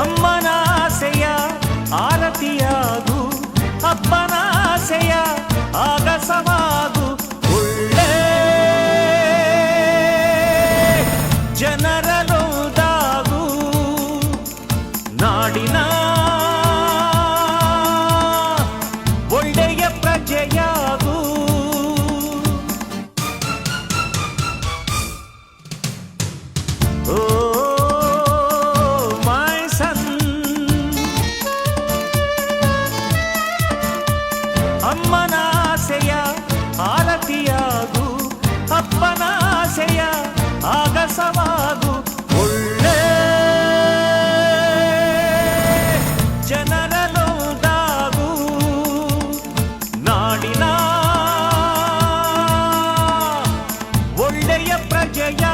ಅಮ್ಮನ ಅಮ್ಮನಾಸೆಯ ಆರತಿಯಾಗು ಅಪ್ಪನಾಸೆಯ ಆಗಸವಾಗು. ಒಳ್ಳೆ ಜನರ ನಾಡಿನ ಒಳ್ಳೆಯ ಪ್ರಜೆಯ